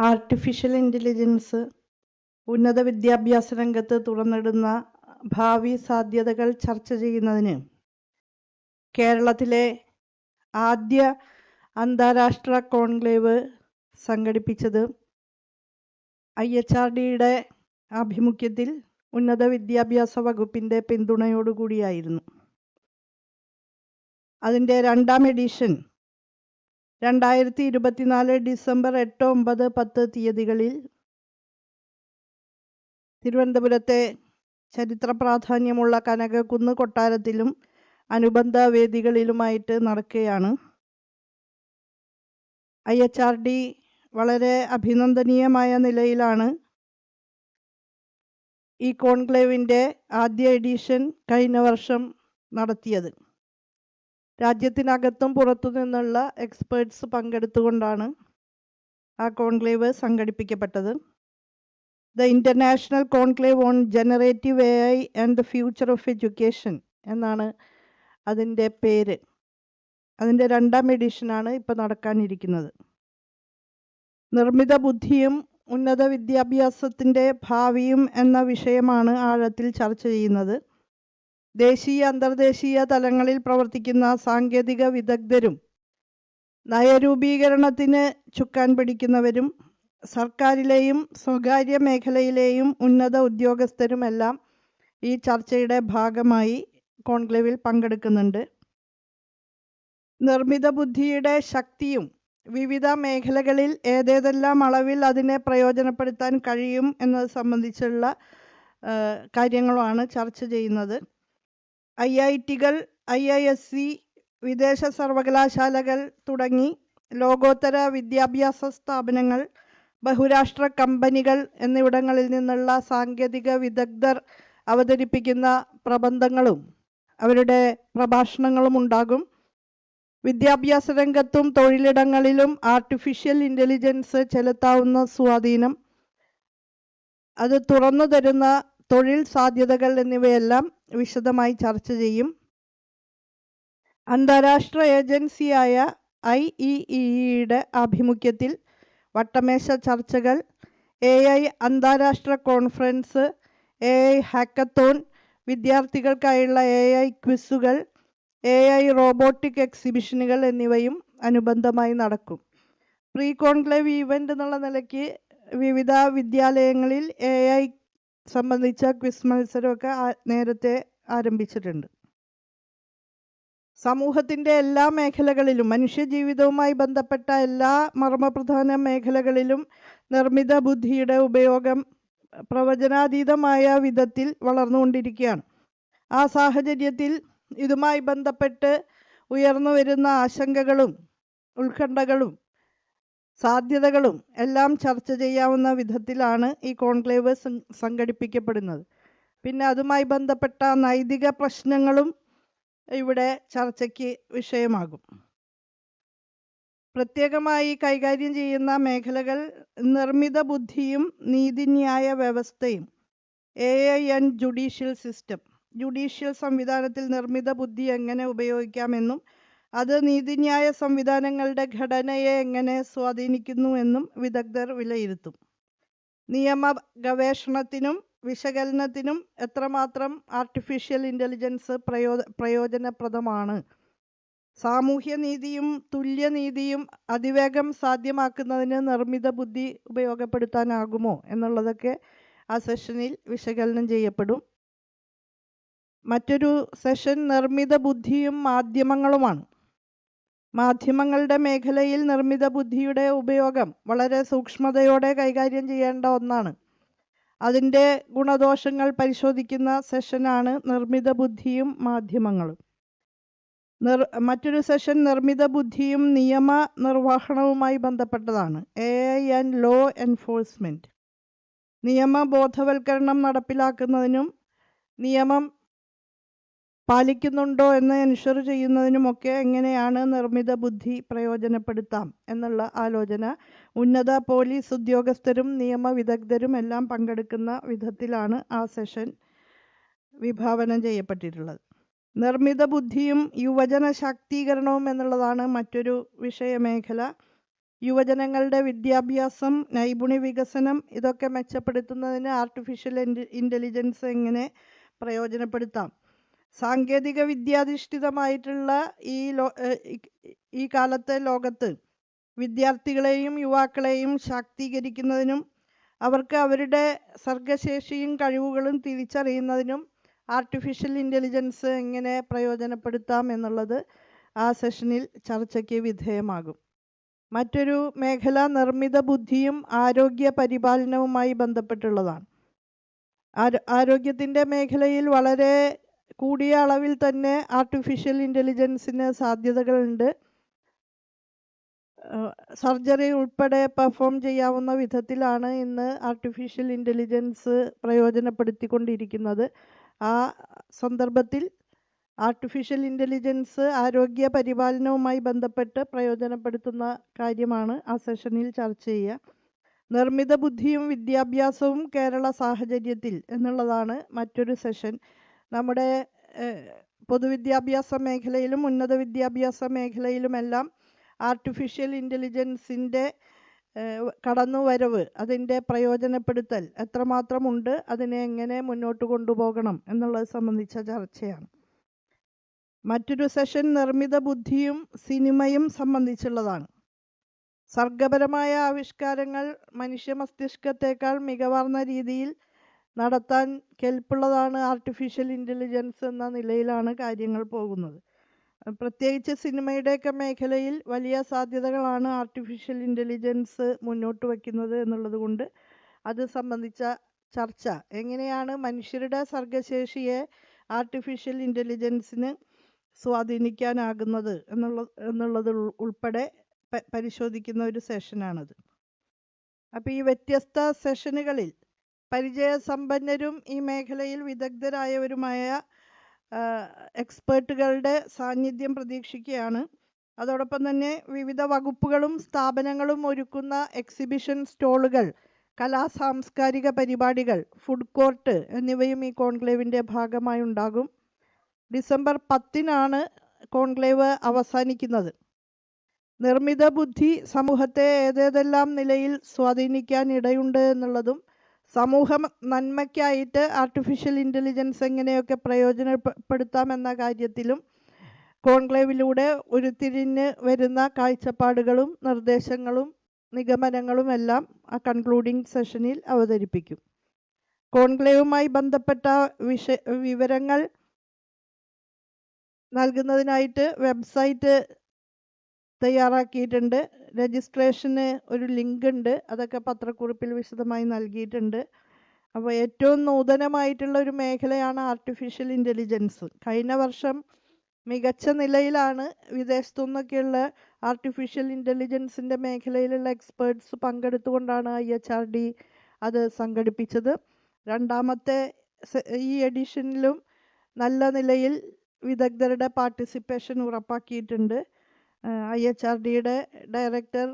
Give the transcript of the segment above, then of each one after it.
Artificial intelligence ഉന്നത വിദ്യാഭ്യാസ രംഗത്ത് തുറന്നിടുന്ന ഭാവി സാധ്യതകൾ ചർച്ച ചെയ്യുന്നതിന് കേരളത്തിലെ ആദ്യ അന്താരാഷ്ട്ര കോൺക്ലേവ് സംഘടിപ്പിച്ചത് ഐ എച്ച് ആർ ഡിയുടെ ആഭിമുഖ്യത്തിൽ ഉന്നത വിദ്യാഭ്യാസ വകുപ്പിന്റെ പിന്തുണയോടുകൂടിയായിരുന്നു. അതിന്റെ രണ്ടാം എഡിഷൻ രണ്ടായിരത്തി ഇരുപത്തിനാല് ഡിസംബർ എട്ട് ഒമ്പത് പത്ത് തീയതികളിൽ തിരുവനന്തപുരത്തെ ചരിത്ര പ്രാധാന്യമുള്ള കനകക്കുന്ന് കൊട്ടാരത്തിലും അനുബന്ധ വേദികളിലുമായിട്ട് നടക്കുകയാണ്. ഐ എച്ച് ആർ ഡി വളരെ അഭിനന്ദനീയമായ നിലയിലാണ് ഈ കോൺക്ലേവിന്റെ ആദ്യ എഡിഷൻ കഴിഞ്ഞ വർഷം നടത്തിയത്. രാജ്യത്തിനകത്തും പുറത്തു നിന്നുള്ള എക്സ്പേർട്സ് പങ്കെടുത്തുകൊണ്ടാണ് ആ conclave സംഘടിപ്പിക്കപ്പെട്ടത്. The international conclave on generative A I and the future of education എന്നാണ് അതിന്റെ പേര്. അതിന്റെ രണ്ടാം എഡിഷനാണ് ഇപ്പോൾ നടക്കാനിരിക്കുന്നത്. നിർമ്മിത ബുദ്ധിയും ഉന്നത വിദ്യാഭ്യാസത്തിന്റെ ഭാവിയും എന്ന വിഷയമാണ് ആഴത്തിൽ ചർച്ച ചെയ്യുന്നത്. ദേശീയ അന്തർദേശീയ തലങ്ങളിൽ പ്രവർത്തിക്കുന്ന സാങ്കേതിക വിദഗ്ധരും നയരൂപീകരണത്തിന് ചുക്കാൻ പിടിക്കുന്നവരും സർക്കാരിലെയും സ്വകാര്യ മേഖലയിലെയും ഉന്നത ഉദ്യോഗസ്ഥരുമെല്ലാം ഈ ചർച്ചയുടെ ഭാഗമായി കോൺക്ലേവിൽ പങ്കെടുക്കുന്നുണ്ട്. നിർമ്മിത ബുദ്ധിയുടെ ശക്തിയും വിവിധ മേഖലകളിൽ ഏതേതെല്ലാം അളവിൽ അതിനെ പ്രയോജനപ്പെടുത്താൻ കഴിയും എന്നത് സംബന്ധിച്ചുള്ള കാര്യങ്ങളുമാണ് ചർച്ച ചെയ്യുന്നത്. ഐ ഐ ടികൾ ഐ ഐ എസ് സി വിദേശ സർവകലാശാലകൾ തുടങ്ങി ലോകോത്തര വിദ്യാഭ്യാസ സ്ഥാപനങ്ങൾ ബഹുരാഷ്ട്ര കമ്പനികൾ എന്നിവിടങ്ങളിൽ നിന്നുള്ള സാങ്കേതിക വിദഗ്ധർ അവതരിപ്പിക്കുന്ന പ്രബന്ധങ്ങളും അവരുടെ പ്രഭാഷണങ്ങളും ഉണ്ടാകും. വിദ്യാഭ്യാസ രംഗത്തും തൊഴിലിടങ്ങളിലും ആർട്ടിഫിഷ്യൽ ഇന്റലിജൻസ് ചെലുത്താവുന്ന സ്വാധീനം. അത് തുറന്നു തരുന്ന തൊഴിൽ സാധ്യതകൾ എന്നിവയെല്ലാം വിശദമായി ചർച്ച ചെയ്യും. അന്താരാഷ്ട്ര ഏജൻസിയായ ഐ ഇ ഇയുടെ ആഭിമുഖ്യത്തിൽ വട്ടമേശ ചർച്ചകൾ എ ഐ അന്താരാഷ്ട്ര കോൺഫറൻസ് എ ഐ ഹാക്കത്തോൺ വിദ്യാർത്ഥികൾക്കായുള്ള എ ഐ ക്വിസുകൾ എ ഐ റോബോട്ടിക് എക്സിബിഷനുകൾ എന്നിവയും അനുബന്ധമായി നടക്കും. പ്രീ കോൺക്ലേവ് ഈവന്റ് എന്നുള്ള നിലയ്ക്ക് വിവിധ വിദ്യാലയങ്ങളിൽ എ ഐ സംബന്ധിച്ച ക്വിസ് മത്സരമൊക്കെ നേരത്തെ ആരംഭിച്ചിട്ടുണ്ട്. സമൂഹത്തിന്റെ എല്ലാ മേഖലകളിലും മനുഷ്യജീവിതവുമായി ബന്ധപ്പെട്ട എല്ലാ മർമ്മപ്രധാന മേഖലകളിലും നിർമ്മിത ബുദ്ധിയുടെ ഉപയോഗം പ്രവചനാതീതമായ വിധത്തിൽ വളർന്നുകൊണ്ടിരിക്കുകയാണ്. ആ സാഹചര്യത്തിൽ ഇതുമായി ബന്ധപ്പെട്ട് ഉയർന്നു വരുന്ന ആശങ്കകളും ഉത്കണ്ഠകളും സാധ്യതകളും എല്ലാം ചർച്ച ചെയ്യാവുന്ന വിധത്തിലാണ് ഈ കോൺക്ലേവ് സംഘടിപ്പിക്കപ്പെടുന്നത്. പിന്നെ അതുമായി ബന്ധപ്പെട്ട നൈതിക പ്രശ്നങ്ങളും ഇവിടെ ചർച്ചയ്ക്ക് വിഷയമാകും. പ്രത്യേകമായി കൈകാര്യം ചെയ്യുന്ന മേഖലകൾ നിർമ്മിത ബുദ്ധിയും നീതിന്യായ വ്യവസ്ഥയും A I and judicial system. Judicial സംവിധാനത്തിൽ നിർമ്മിത ബുദ്ധി എങ്ങനെ ഉപയോഗിക്കാമെന്നും അത് നീതിന്യായ സംവിധാനങ്ങളുടെ ഘടനയെ എങ്ങനെ സ്വാധീനിക്കുന്നു എന്നും വിദഗ്ധർ വിലയിരുത്തും. നിയമ ഗവേഷണത്തിനും വിശകലനത്തിനും എത്രമാത്രം ആർട്ടിഫിഷ്യൽ ഇന്റലിജൻസ് പ്രയോ പ്രയോജനപ്രദമാണ്? സാമൂഹ്യനീതിയും തുല്യനീതിയും അതിവേഗം സാധ്യമാക്കുന്നതിന് നിർമ്മിത ബുദ്ധി ഉപയോഗപ്പെടുത്താനാകുമോ എന്നുള്ളതൊക്കെ ആ സെഷനിൽ വിശകലനം ചെയ്യപ്പെടും. മറ്റൊരു സെഷൻ നിർമ്മിത ബുദ്ധിയും മാധ്യമങ്ങളുമാണ്. മാധ്യമങ്ങളുടെ മേഖലയിൽ നിർമ്മിത ബുദ്ധിയുടെ ഉപയോഗം വളരെ സൂക്ഷ്മതയോടെ കൈകാര്യം ചെയ്യേണ്ട ഒന്നാണ്. അതിന്റെ ഗുണദോഷങ്ങൾ പരിശോധിക്കുന്ന സെഷനാണ് നിർമ്മിത ബുദ്ധിയും മാധ്യമങ്ങളും. നിർ മറ്റൊരു സെഷൻ നിർമ്മിത ബുദ്ധിയും നിയമ നിർവഹണവുമായി ബന്ധപ്പെട്ടതാണ്. A I and law enforcement. നിയമ ബോധവൽക്കരണം നടപ്പിലാക്കുന്നതിനും നിയമം പാലിക്കുന്നുണ്ടോ എന്ന് എൻഷുർ ചെയ്യുന്നതിനുമൊക്കെ എങ്ങനെയാണ് നിർമ്മിത ബുദ്ധി പ്രയോജനപ്പെടുത്താം എന്നുള്ള ആലോചന ഉന്നത പോലീസ് ഉദ്യോഗസ്ഥരും നിയമവിദഗ്ധരും എല്ലാം പങ്കെടുക്കുന്ന വിധത്തിലാണ് ആ സെഷൻ വിഭാവനം ചെയ്യപ്പെട്ടിട്ടുള്ളത്. നിർമ്മിത ബുദ്ധിയും യുവജന ശാക്തീകരണവും എന്നുള്ളതാണ് മറ്റൊരു വിഷയമേഖല. യുവജനങ്ങളുടെ വിദ്യാഭ്യാസം നൈപുണി വികസനം ഇതൊക്കെ മെച്ചപ്പെടുത്തുന്നതിന് ആർട്ടിഫിഷ്യൽ ഇന്റലിജൻസ് എങ്ങനെ പ്രയോജനപ്പെടുത്താം? സാങ്കേതിക വിദ്യാധിഷ്ഠിതമായിട്ടുള്ള ഈ ലോ ഈ- കാലത്തെ ലോകത്ത് വിദ്യാർത്ഥികളെയും യുവാക്കളെയും ശാക്തീകരിക്കുന്നതിനും അവർക്ക് അവരുടെ സർഗശേഷിയും കഴിവുകളും തിരിച്ചറിയുന്നതിനും ആർട്ടിഫിഷ്യൽ ഇന്റലിജൻസ് എങ്ങനെ പ്രയോജനപ്പെടുത്താം എന്നുള്ളത് ആ സെഷനിൽ ചർച്ചയ്ക്ക് വിധേയമാകും. മറ്റൊരു മേഖല നിർമ്മിത ബുദ്ധിയും ആരോഗ്യ പരിപാലനവുമായി ബന്ധപ്പെട്ടുള്ളതാണ്. ആരോ ആരോഗ്യത്തിന്റെ മേഖലയിൽ വളരെ കൂടിയ അളവിൽ തന്നെ ആർട്ടിഫിഷ്യൽ ഇന്റലിജൻസിന് സാധ്യതകളുണ്ട്. സർജറി ഉൾപ്പെടെ പെർഫോം ചെയ്യാവുന്ന വിധത്തിലാണ് ഇന്ന് ആർട്ടിഫിഷ്യൽ ഇന്റലിജൻസ് പ്രയോജനപ്പെടുത്തിക്കൊണ്ടിരിക്കുന്നത്. ആ സന്ദർഭത്തിൽ ആർട്ടിഫിഷ്യൽ ഇന്റലിജൻസ് ആരോഗ്യ പരിപാലനവുമായി ബന്ധപ്പെട്ട് പ്രയോജനപ്പെടുത്തുന്ന കാര്യമാണ് ആ സെഷനിൽ ചർച്ച ചെയ്യുക. നിർമ്മിത ബുദ്ധിയും വിദ്യാഭ്യാസവും കേരള സാഹചര്യത്തിൽ എന്നുള്ളതാണ് മറ്റൊരു സെഷൻ നമ്മുടെ പൊതുവിദ്യാഭ്യാസ മേഖലയിലും ഉന്നത വിദ്യാഭ്യാസ മേഖലയിലുമെല്ലാം ആർട്ടിഫിഷ്യൽ ഇന്റലിജൻസിന്റെ കടന്നുവരവ് അതിന്റെ പ്രയോജനപ്പെടുത്തൽ എത്രമാത്രമുണ്ട് അതിനെ എങ്ങനെ മുന്നോട്ട് കൊണ്ടുപോകണം എന്നുള്ളത് സംബന്ധിച്ച ചർച്ചയാണ്. മറ്റൊരു സെഷൻ നിർമ്മിത ബുദ്ധിയും സിനിമയും സംബന്ധിച്ചുള്ളതാണ്. സർഗപരമായ ആവിഷ്കാരങ്ങൾ മനുഷ്യ മസ്തിഷ്കത്തേക്കാൾ മികവാർന്ന രീതിയിൽ നടത്താൻ കെൽപ്പുള്ളതാണ് ആർട്ടിഫിഷ്യൽ ഇന്റലിജൻസ് എന്ന നിലയിലാണ് കാര്യങ്ങൾ പോകുന്നത്. പ്രത്യേകിച്ച് സിനിമയുടെയൊക്കെ മേഖലയിൽ വലിയ സാധ്യതകളാണ് ആർട്ടിഫിഷ്യൽ ഇന്റലിജൻസ് മുന്നോട്ട് വയ്ക്കുന്നത് എന്നുള്ളത് കൊണ്ട് അത് സംബന്ധിച്ച ചർച്ച. എങ്ങനെയാണ് മനുഷ്യരുടെ സർഗശേഷിയെ ആർട്ടിഫിഷ്യൽ ഇന്റലിജൻസിന് സ്വാധീനിക്കാനാകുന്നത് എന്നുള്ള എന്നുള്ളത് ഉൾപ്പെടെ പരിശോധിക്കുന്ന ഒരു സെഷനാണത് അപ്പോൾ ഈ വ്യത്യസ്ത സെഷനുകളിൽ പരിചയസമ്പന്നരും ഈ മേഖലയിൽ വിദഗ്ധരായവരുമായ എക്സ്പേർട്ടുകളുടെ സാന്നിധ്യം പ്രതീക്ഷിക്കുകയാണ്. അതോടൊപ്പം തന്നെ വിവിധ വകുപ്പുകളും സ്ഥാപനങ്ങളും ഒരുക്കുന്ന എക്സിബിഷൻ സ്റ്റോളുകൾ കലാ സാംസ്കാരിക പരിപാടികൾ ഫുഡ് കോർട്ട് എന്നിവയും ഈ കോൺക്ലേവിന്റെ ഭാഗമായി ഉണ്ടാകും. ഡിസംബർ പത്തിനാണ് കോൺക്ലേവ് അവസാനിക്കുന്നത്. നിർമ്മിത ബുദ്ധി സമൂഹത്തെ ഏതേതെല്ലാം നിലയിൽ സ്വാധീനിക്കാൻ ഇടയുണ്ട് എന്നുള്ളതും സമൂഹ നന്മയ്ക്കായിട്ട് ആർട്ടിഫിഷ്യൽ ഇന്റലിജൻസ് എങ്ങനെയൊക്കെ പ്രയോജനപ്പെടുത്താമെന്ന കാര്യത്തിലും കോൺക്ലേവിലൂടെ ഉരുത്തിരിഞ്ഞ് വരുന്ന കാഴ്ചപ്പാടുകളും നിർദ്ദേശങ്ങളും നിഗമനങ്ങളും എല്ലാം ആ കൺക്ലൂഡിംഗ് സെഷനിൽ അവതരിപ്പിക്കും. കോൺക്ലേവുമായി ബന്ധപ്പെട്ട വിഷ വിവരങ്ങൾ നൽകുന്നതിനായിട്ട് വെബ്സൈറ്റ് തയ്യാറാക്കിയിട്ടുണ്ട്. രജിസ്ട്രേഷന് ഒരു ലിങ്ക് ഉണ്ട് അതൊക്കെ പത്രക്കുറിപ്പിൽ വിശദമായി നൽകിയിട്ടുണ്ട്. അപ്പോൾ ഏറ്റവും നൂതനമായിട്ടുള്ള ഒരു മേഖലയാണ് ആർട്ടിഫിഷ്യൽ ഇന്റലിജൻസ് കഴിഞ്ഞ വർഷം മികച്ച നിലയിലാണ് വിദേശത്തു നിന്നൊക്കെയുള്ള ആർട്ടിഫിഷ്യൽ ഇന്റലിജൻസിന്റെ മേഖലയിലുള്ള എക്സ്പേർട്സ് പങ്കെടുത്തുകൊണ്ടാണ് ഐ എച്ച് ആർ ഡി അത് സംഘടിപ്പിച്ചത്. രണ്ടാമത്തെ ഈ എഡിഷനിലും നല്ല നിലയിൽ വിദഗ്ധരുടെ പാർട്ടിസിപ്പേഷൻ ഉറപ്പാക്കിയിട്ടുണ്ട്. ഐ എച്ച് ആർ ഡിയുടെ ഡയറക്ടർ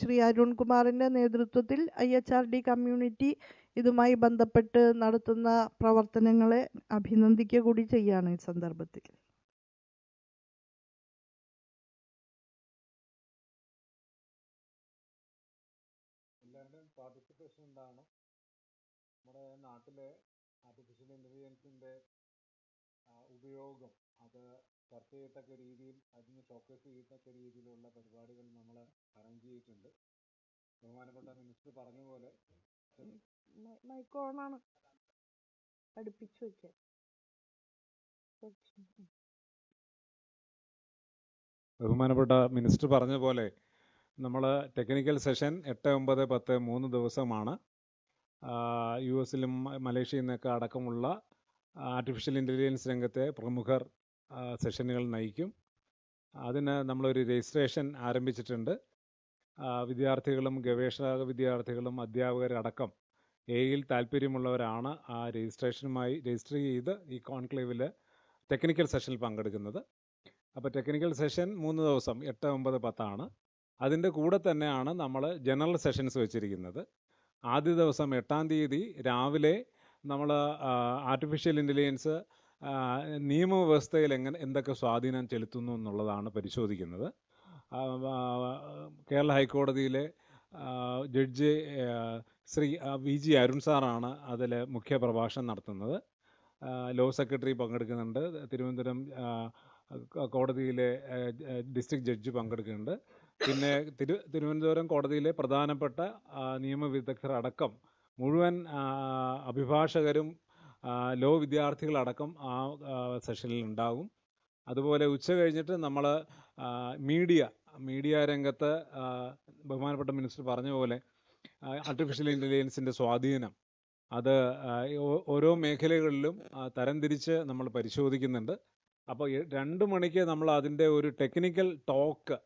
ശ്രീ അരുൺ കുമാറിന്റെ നേതൃത്വത്തിൽ I H R D community ഇതുമായി ബന്ധപ്പെട്ട് നടത്തുന്ന പ്രവർത്തനങ്ങളെ അഭിനന്ദിക്കുക കൂടി ചെയ്യുകയാണ് ഈ സന്ദർഭത്തിൽ. നമ്മുടെ നാട്ടിലെ ആർട്ടിഫിഷ്യൽ ഇന്റലിജൻസിന്റെ ഉപയോഗം അത് ചർച്ച ചെയ്യത്തക്ക രീതിയിൽ അതിന് ഷോക്കേസ് ചെയ്യത്തക്ക രീതിയിലുള്ള പരിപാടികൾ നമ്മൾ അറേഞ്ച് ചെയ്തിട്ടുണ്ട്. ബഹുമാനപ്പെട്ട മിനിസ്റ്റർ പറഞ്ഞ പോലെ മൈക്ക് ഓണാണ് അടുപ്പിച്ചു വയ്ക്കാൻ ബഹുമാനപ്പെട്ട മിനിസ്റ്റർ പറഞ്ഞ പോലെ നമ്മൾ ടെക്നിക്കൽ സെഷൻ എട്ട് ഒമ്പത് പത്ത് മൂന്ന് ദിവസമാണ്. യു എസിലും മലേഷ്യയിൽ നിന്നൊക്കെ അടക്കമുള്ള ആർട്ടിഫിഷ്യൽ ഇന്റലിജൻസ് രംഗത്തെ പ്രമുഖർ സെഷനുകൾ നയിക്കും. അതിന് നമ്മളൊരു രജിസ്ട്രേഷൻ ആരംഭിച്ചിട്ടുണ്ട്. വിദ്യാർത്ഥികളും ഗവേഷക വിദ്യാർത്ഥികളും അധ്യാപകരടക്കം എയിൽ താല്പര്യമുള്ളവരാണ് ആ രജിസ്ട്രേഷനുമായി രജിസ്റ്റർ ചെയ്ത് ഈ കോൺക്ലേവിൽ ടെക്നിക്കൽ സെഷനിൽ പങ്കെടുക്കുന്നത്. അപ്പോൾ ടെക്നിക്കൽ സെഷൻ മൂന്ന് ദിവസം എട്ട് ഒമ്പത് പത്താണ്. അതിന്റെ കൂടെ തന്നെയാണ് നമ്മൾ ജനറൽ സെഷൻസ് വെച്ചിരിക്കുന്നത്. ആദ്യ ദിവസം എട്ടാം തീയതി രാവിലെ നമ്മൾ ആർട്ടിഫിഷ്യൽ ഇന്റലിജൻസ് നിയമവ്യവസ്ഥയിൽ എങ്ങനെ എന്തൊക്കെ സ്വാധീനം ചെലുത്തുന്നു എന്നുള്ളതാണ് പരിശോധിക്കുന്നത്. കേരള ഹൈക്കോടതിയിലെ judge Shri V G Arun സാറാണ് അതിൽ മുഖ്യ പ്രഭാഷണം നടത്തുന്നത് ലോ സെക്രട്ടറി പങ്കെടുക്കുന്നുണ്ട്. തിരുവനന്തപുരം കോടതിയിലെ ഡിസ്ട്രിക്ട് ജഡ്ജ് പങ്കെടുക്കുന്നുണ്ട്. പിന്നെ തിരു തിരുവനന്തപുരം കോടതിയിലെ പ്രധാനപ്പെട്ട നിയമവിദഗ്ധർ അടക്കം മുഴുവൻ അഭിഭാഷകരും ലോ വിദ്യാർത്ഥികളടക്കം ആ സെഷനിൽ ഉണ്ടാകും അതുപോലെ ഉച്ച കഴിഞ്ഞിട്ട് നമ്മൾ മീഡിയ മീഡിയ രംഗത്ത് ബഹുമാനപ്പെട്ട മിനിസ്റ്റർ പറഞ്ഞ പോലെ ആർട്ടിഫിഷ്യൽ ഇന്റലിജൻസിന്റെ സ്വാധീനം അത് ഓരോ മേഖലകളിലും തരംതിരിച്ച് നമ്മൾ പരിശോധിക്കുന്നുണ്ട്. അപ്പോൾ രണ്ട് മണിക്ക് നമ്മൾ അതിന്റെ ഒരു ടെക്നിക്കൽ ടോക്ക്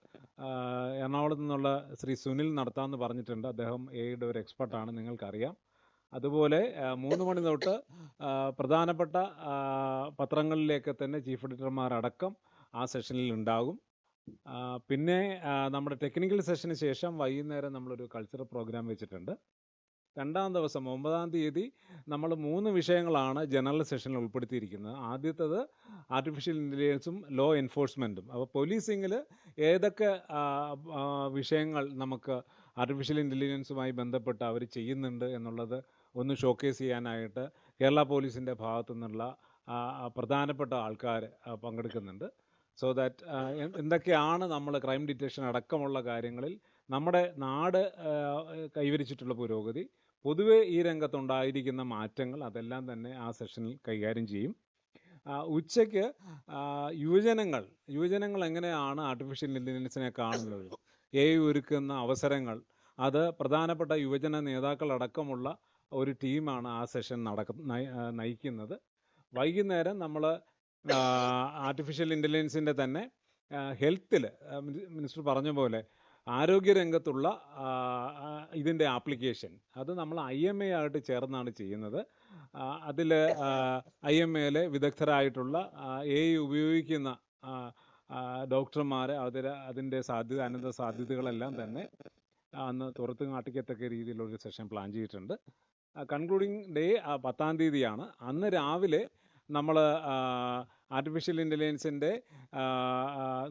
എറണാകുളത്ത് നിന്നുള്ള ശ്രീ സുനിൽ നടത്താമെന്ന് പറഞ്ഞിട്ടുണ്ട്. അദ്ദേഹം എയുടെ ഒരു എക്സ്പെർട്ടാണ് നിങ്ങൾക്കറിയാം. അതുപോലെ മൂന്ന് മണി തൊട്ട് പ്രധാനപ്പെട്ട പത്രങ്ങളിലേക്ക് തന്നെ ചീഫ് എഡിറ്റർമാരടക്കം ആ സെഷനിൽ ഉണ്ടാകും. പിന്നെ നമ്മുടെ ടെക്നിക്കൽ സെഷന് ശേഷം വൈകുന്നേരം നമ്മളൊരു കൾച്ചറൽ പ്രോഗ്രാം വെച്ചിട്ടുണ്ട്. രണ്ടാം ദിവസം ഒമ്പതാം തീയതി നമ്മൾ മൂന്ന് വിഷയങ്ങളാണ് ജനറൽ സെഷനിൽ ഉൾപ്പെടുത്തിയിരിക്കുന്നത്. ആദ്യത്തത് ആർട്ടിഫിഷ്യൽ ഇന്റലിജൻസും ലോ എൻഫോഴ്സ്മെന്റും അപ്പോൾ പോലീസിങ്ങിൽ ഏതൊക്കെ വിഷയങ്ങൾ നമുക്ക് ആർട്ടിഫിഷ്യൽ ഇന്റലിജൻസുമായി ബന്ധപ്പെട്ട് അവർ ചെയ്യുന്നുണ്ട് എന്നുള്ളത് ഒന്ന് ഷോക്കേസ് ചെയ്യാനായിട്ട് കേരള പോലീസിന്റെ ഭാഗത്തു നിന്നുള്ള പ്രധാനപ്പെട്ട ആൾക്കാർ പങ്കെടുക്കുന്നുണ്ട്. സോ ദാറ്റ് എന്തൊക്കെയാണ് നമ്മൾ ക്രൈം ഡിറ്റക്ഷൻ അടക്കമുള്ള കാര്യങ്ങളിൽ നമ്മുടെ നാട് കൈവരിച്ചിട്ടുള്ള പുരോഗതി പൊതുവെ ഈ രംഗത്തുണ്ടായിരിക്കുന്ന മാറ്റങ്ങൾ അതെല്ലാം തന്നെ ആ സെഷനിൽ കൈകാര്യം ചെയ്യും. ഉച്ചയ്ക്ക് യുവജനങ്ങൾ യുവജനങ്ങൾ എങ്ങനെയാണ് ആർട്ടിഫിഷ്യൽ ഇന്റലിജൻസിനെ കാണുന്നത്? എ ഒരുക്കുന്ന അവസരങ്ങൾ അത് പ്രധാനപ്പെട്ട യുവജന നേതാക്കളടക്കമുള്ള ഒരു ടീമാണ് ആ സെഷൻ നടക്ക നയി- നയിക്കുന്നത്. വൈകുന്നേരം നമ്മൾ ആർട്ടിഫിഷ്യൽ ഇന്റലിജൻസിന്റെ തന്നെ ഹെൽത്തിൽ മിനിസ്റ്റർ പറഞ്ഞ പോലെ ആരോഗ്യരംഗത്തുള്ള ഇതിന്റെ ആപ്ലിക്കേഷൻ. അത് നമ്മൾ ഐ എം എ ആയിട്ട് ചേർന്നാണ് ചെയ്യുന്നത്. അതിൽ ഐ എം എയിലെ വിദഗ്ധരായിട്ടുള്ള എ ഉപയോഗിക്കുന്ന ഡോക്ടർമാരെ അതിൽ അതിന്റെ സാധ്യത അനന്ത സാധ്യതകളെല്ലാം തന്നെ അന്ന് തുറത്ത് കാട്ടിക്കത്തക്ക രീതിയിലൊരു സെഷൻ പ്ലാൻ ചെയ്തിട്ടുണ്ട്. കൺക്ലൂഡിങ് ഡേ പത്താം തീയതിയാണ്. അന്ന് രാവിലെ നമ്മൾ ആർട്ടിഫിഷ്യൽ ഇന്റലിജൻസിന്റെ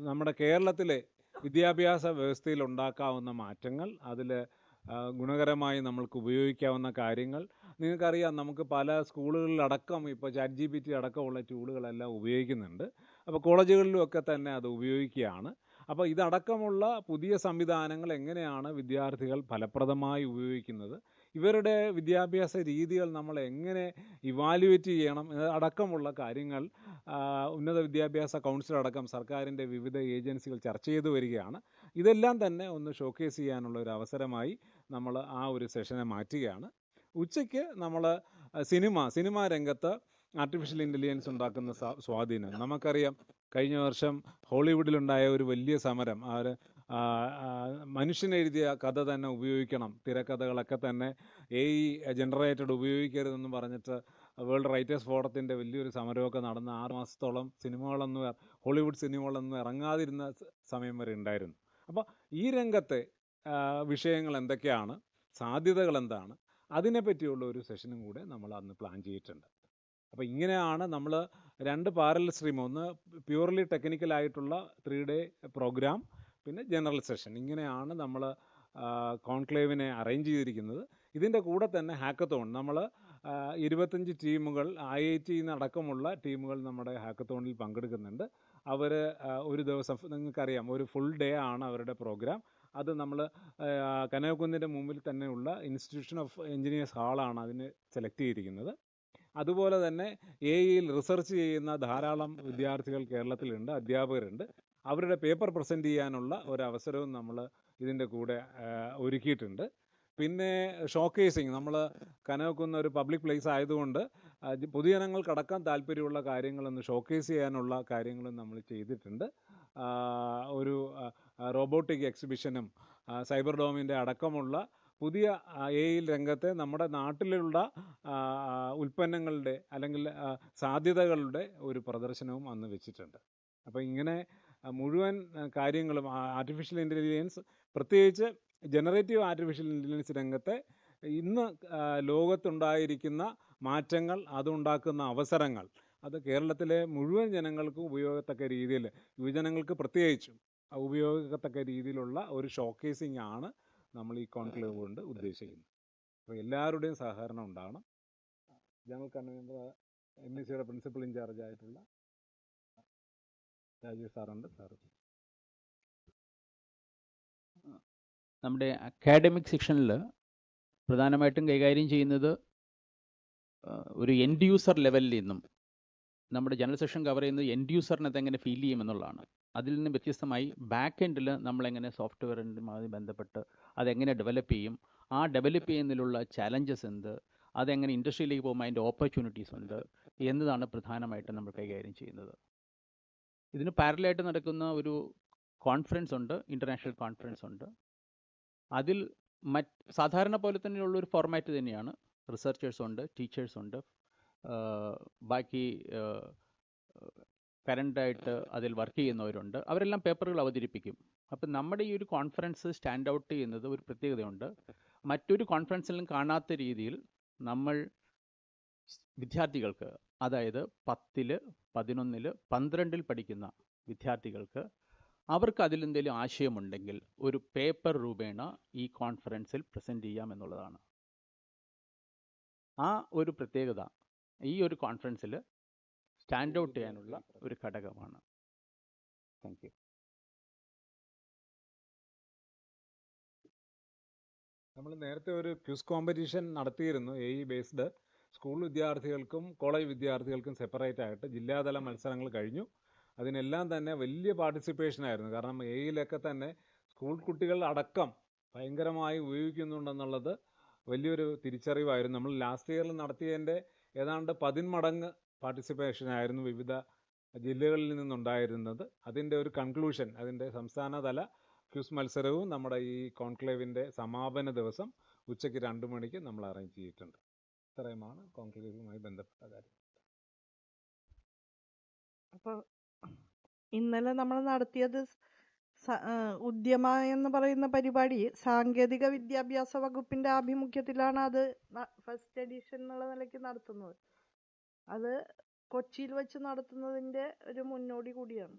നമ്മുടെ കേരളത്തിലെ വിദ്യാഭ്യാസ വ്യവസ്ഥയിൽ ഉണ്ടാക്കാവുന്ന മാറ്റങ്ങൾ അതിൽ ഗുണകരമായി നമ്മൾക്ക് ഉപയോഗിക്കാവുന്ന കാര്യങ്ങൾ. നിങ്ങൾക്കറിയാം നമുക്ക് പല സ്കൂളുകളിലടക്കം ഇപ്പോൾ ചാറ്റ് ജി പി ടി അടക്കമുള്ള ടൂളുകളെല്ലാം ഉപയോഗിക്കുന്നുണ്ട്. അപ്പോൾ കോളേജുകളിലുമൊക്കെ തന്നെ അത് ഉപയോഗിക്കുകയാണ്. അപ്പോൾ ഇതടക്കമുള്ള പുതിയ സംവിധാനങ്ങൾ എങ്ങനെയാണ് വിദ്യാർത്ഥികൾ ഫലപ്രദമായി ഉപയോഗിക്കുന്നത്? ഇവരുടെ വിദ്യാഭ്യാസ രീതികൾ നമ്മൾ എങ്ങനെ ഇവാലുവേറ്റ് ചെയ്യണം അടക്കമുള്ള കാര്യങ്ങൾ ഉന്നത വിദ്യാഭ്യാസ കൗൺസിൽ അടക്കം സർക്കാരിന്റെ വിവിധ ഏജൻസികൾ ചർച്ച ചെയ്തു വരികയാണ്. ഇതെല്ലാം തന്നെ ഒന്ന് ഷോക്കേസ് ചെയ്യാനുള്ള ഒരു അവസരമായി നമ്മൾ ആ ഒരു സെഷനെ മാറ്റുകയാണ്. ഉച്ചയ്ക്ക് നമ്മൾ സിനിമ സിനിമാ രംഗത്ത് ആർട്ടിഫിഷ്യൽ ഇന്റലിജൻസ് ഉണ്ടാക്കുന്ന സ്വാ- സ്വാധീനം. നമുക്കറിയാം കഴിഞ്ഞ വർഷം ഹോളിവുഡിലുണ്ടായ ഒരു വലിയ സമരം ആ, മനുഷ്യനെഴുതിയ കഥ തന്നെ ഉപയോഗിക്കണം. തിരക്കഥകളൊക്കെ തന്നെ എ ഇ ജനറേറ്റഡ് ഉപയോഗിക്കരുതെന്ന് പറഞ്ഞിട്ട് വേൾഡ് റൈറ്റേഴ്സ് ഫോറത്തിന്റെ വലിയൊരു സമരമൊക്കെ നടന്ന ആറ് മാസത്തോളം സിനിമകളൊന്നും ഹോളിവുഡ് സിനിമകളൊന്നും ഇറങ്ങാതിരുന്ന സമയം വരെ ഉണ്ടായിരുന്നു. അപ്പോൾ ഈ രംഗത്തെ വിഷയങ്ങൾ എന്തൊക്കെയാണ്? സാധ്യതകൾ എന്താണ്? അതിനെപ്പറ്റിയുള്ള ഒരു സെഷനും കൂടെ നമ്മൾ അന്ന് പ്ലാൻ ചെയ്തിട്ടുണ്ട്. അപ്പോൾ ഇങ്ങനെയാണ് നമ്മൾ രണ്ട് പാരൽ സ്ട്രീം ഒന്ന് പ്യൂർലി ടെക്നിക്കലായിട്ടുള്ള ത്രീ ഡേ പ്രോഗ്രാം പിന്നെ ജനറൽ സെഷൻ. ഇങ്ങനെയാണ് നമ്മൾ കോൺക്ലേവിനെ അറേഞ്ച് ചെയ്തിരിക്കുന്നത്. ഇതിന്റെ കൂടെ തന്നെ ഹാക്കത്തോൺ. നമ്മൾ ഇരുപത്തഞ്ച് ടീമുകൾ ഐ ഐ ടി അടക്കമുള്ള ടീമുകൾ നമ്മുടെ ഹാക്കത്തോണിൽ പങ്കെടുക്കുന്നുണ്ട്. അവർ ഒരു ദിവസം നിങ്ങൾക്കറിയാം ഒരു ഫുൾ ഡേ ആണ് അവരുടെ പ്രോഗ്രാം. അത് നമ്മൾ കനകക്കുന്നിന്റെ മുമ്പിൽ തന്നെയുള്ള ഇൻസ്റ്റിറ്റ്യൂഷൻ ഓഫ് എഞ്ചിനീയേഴ്സ് ഹാളാണ് അതിന് സെലക്ട് ചെയ്തിരിക്കുന്നത്. അതുപോലെ തന്നെ എ ഐയിൽ റിസർച്ച് ചെയ്യുന്ന ധാരാളം വിദ്യാർത്ഥികൾ കേരളത്തിലുണ്ട് അധ്യാപകരുണ്ട്. അവരുടെ പേപ്പർ പ്രസന്റ് ചെയ്യാനുള്ള ഒരവസരവും നമ്മൾ ഇതിന്റെ കൂടെ ഒരുക്കിയിട്ടുണ്ട്. പിന്നെ ഷോക്കേസിങ്. നമ്മൾ കനവക്കുന്ന ഒരു പബ്ലിക് പ്ലേസ് ആയതുകൊണ്ട് പൊതുജനങ്ങൾ കടക്കാൻ താല്പര്യമുള്ള കാര്യങ്ങളൊന്ന് ഷോക്കേസ് ചെയ്യാനുള്ള കാര്യങ്ങളും നമ്മൾ ചെയ്തിട്ടുണ്ട്. ഒരു റോബോട്ടിക് എക്സിബിഷനും സൈബർ ഡോമിന്റെ അടക്കമുള്ള പുതിയ എ ഐ രംഗത്തെ നമ്മുടെ നാട്ടിലുള്ള ഉൽപ്പന്നങ്ങളുടെ അല്ലെങ്കിൽ സാധ്യതകളുടെ ഒരു പ്രദർശനവും അന്ന് വെച്ചിട്ടുണ്ട്. അപ്പോൾ ഇങ്ങനെ മുഴുവൻ കാര്യങ്ങളും ആർട്ടിഫിഷ്യൽ ഇന്റലിജൻസ് പ്രത്യേകിച്ച് ജനറേറ്റീവ് ആർട്ടിഫിഷ്യൽ ഇന്റലിജൻസ് രംഗത്തെ ഇന്ന് ലോകത്തുണ്ടായിരിക്കുന്ന മാറ്റങ്ങൾ അതുണ്ടാക്കുന്ന അവസരങ്ങൾ അത് കേരളത്തിലെ മുഴുവൻ ജനങ്ങൾക്കും ഉപയോഗത്തക്ക രീതിയിൽ യുവജനങ്ങൾക്ക് പ്രത്യേകിച്ചും ഉപയോഗത്തക്ക രീതിയിലുള്ള ഒരു ഷോക്കേസിംഗ് ആണ് നമ്മൾ ഈ കോൺക്ലേവ് കൊണ്ട് ഉദ്ദേശിക്കുന്നത്. അപ്പോൾ എല്ലാവരുടെയും സഹകരണം ഉണ്ടാകണം ജനറൽ കൺവീനർ എം ഇ സിയുടെ പ്രിൻസിപ്പൽ ഇൻചാർജ് ആയിട്ടുള്ള രാജീവ് സാറുണ്ട്. സാറ് നമ്മുടെ അക്കാഡമിക് സെക്ഷനിൽ പ്രധാനമായിട്ടും കൈകാര്യം ചെയ്യുന്നത് ഒരു എൻഡ് യൂസർ ലെവലിൽ നിന്നും നമ്മുടെ ജനറൽ സെഷൻ കവർ ചെയ്യുന്നത് എൻഡ് യൂസറിനെ എങ്ങനെ ഫീൽ ചെയ്യുമെന്നുള്ളതാണ് അതിൽ നിന്ന് വ്യത്യസ്തമായി ബാക്ക് എൻഡിൽ നമ്മളെങ്ങനെ സോഫ്റ്റ്വെയറുമായി ബന്ധപ്പെട്ട് അതെങ്ങനെ ഡെവലപ്പ് ചെയ്യും ആ ഡെവലപ്പ് ചെയ്യുന്നതിലുള്ള ചാലഞ്ചസ് എന്ത് അതെങ്ങനെ ഇൻഡസ്ട്രിയിലേക്ക് പോകുമ്പോൾ അതിന്റെ ഓപ്പർച്യൂണിറ്റീസ് ഉണ്ട് എന്നതാണ് പ്രധാനമായിട്ടും നമ്മൾ കൈകാര്യം ചെയ്യുന്നത്. ഇതിന് പാരലായിട്ട് നടക്കുന്ന ഒരു കോൺഫറൻസ് ഉണ്ട് ഇന്റർനാഷണൽ കോൺഫറൻസ് ഉണ്ട്. അതിൽ മറ്റ് സാധാരണ പോലെ തന്നെയുള്ള ഒരു ഫോർമാറ്റ് തന്നെയാണ്. റിസർച്ചേഴ്സ് ഉണ്ട് ടീച്ചേഴ്സ് ഉണ്ട്. ബാക്കി കറണ്ടായിട്ട് അതിൽ വർക്ക് ചെയ്യുന്നവരുണ്ട്. അവരെല്ലാം പേപ്പറുകൾ അവതരിപ്പിക്കും. അപ്പം നമ്മുടെ ഈ ഒരു കോൺഫറൻസ് സ്റ്റാൻഡ് ഔട്ട് ചെയ്യുന്നത് ഒരു പ്രത്യേകതയുണ്ട്. മറ്റൊരു കോൺഫറൻസിലും കാണാത്ത രീതിയിൽ നമ്മൾ വിദ്യാർത്ഥികൾക്ക് അതായത് പത്തിൽ പതിനൊന്നിൽ പന്ത്രണ്ടിൽ പഠിക്കുന്ന വിദ്യാർത്ഥികൾക്ക് അവർക്ക് അതിലെന്തെങ്കിലും ആശയമുണ്ടെങ്കിൽ ഒരു പേപ്പർ രൂപേണ ഈ കോൺഫറൻസിൽ പ്രസന്റ് ചെയ്യാം എന്നുള്ളതാണ്. ആ ഒരു പ്രത്യേകത ഈ ഒരു കോൺഫറൻസിൽ സ്റ്റാൻഡ് ഔട്ട് ചെയ്യാനുള്ള ഒരു ഘടകമാണ്. താങ്ക് യു നമ്മൾ നേരത്തെ ഒരു ക്യൂസ് കോമ്പറ്റീഷൻ നടത്തിയിരുന്നു എ ഇ ബേസ്ഡ് സ്കൂൾ വിദ്യാർത്ഥികൾക്കും കോളേജ് വിദ്യാർത്ഥികൾക്കും സെപ്പറേറ്റ് ആയിട്ട് ജില്ലാതല മത്സരങ്ങൾ കഴിഞ്ഞു. അതിനെല്ലാം തന്നെ വലിയ പാർട്ടിസിപ്പേഷൻ ആയിരുന്നു. കാരണം എയിലൊക്കെ തന്നെ സ്കൂൾ കുട്ടികൾ അടക്കം ഭയങ്കരമായി ഉപയോഗിക്കുന്നുണ്ടെന്നുള്ളത് വലിയൊരു തിരിച്ചറിവായിരുന്നു. നമ്മൾ ലാസ്റ്റ് ഇയറിൽ നടത്തിയതിന്റെ ഏതാണ്ട് പതിന്മടങ്ങ് പാർട്ടിസിപ്പേഷൻ ആയിരുന്നു വിവിധ ജില്ലകളിൽ നിന്നുണ്ടായിരുന്നത്. അതിന്റെ ഒരു കൺക്ലൂഷൻ അതിന്റെ സംസ്ഥാനതല ക്യൂസ് മത്സരവും നമ്മുടെ ഈ കോൺക്ലേവിന്റെ സമാപന ദിവസം ഉച്ചയ്ക്ക് രണ്ട് മണിക്ക് നമ്മൾ അറേഞ്ച് ചെയ്തിട്ടുണ്ട്. ഇത്രയുമാണ് കോൺക്ലേവുമായി ബന്ധപ്പെട്ട കാര്യം. അപ്പോൾ ഇന്നലെ നമ്മൾ നടത്തിയത് ഉദ്യമ എന്ന് പറയുന്ന പരിപാടി സാങ്കേതിക വിദ്യാഭ്യാസ വകുപ്പിന്റെ ആഭിമുഖ്യത്തിലാണ് അത് ഫസ്റ്റ് എഡിഷൻ എന്നുള്ള നിലയ്ക്ക് നടത്തുന്നത്. അത് കൊച്ചിയിൽ വെച്ച് നടത്തുന്നതിന്റെ ഒരു മുന്നോടി കൂടിയാണ്.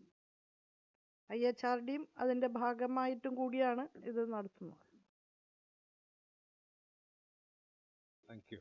ഐ എച്ച് ആർ ഡിയും അതിന്റെ ഭാഗമായിട്ടും കൂടിയാണ് ഇത് നടത്തുന്നത്. Thank you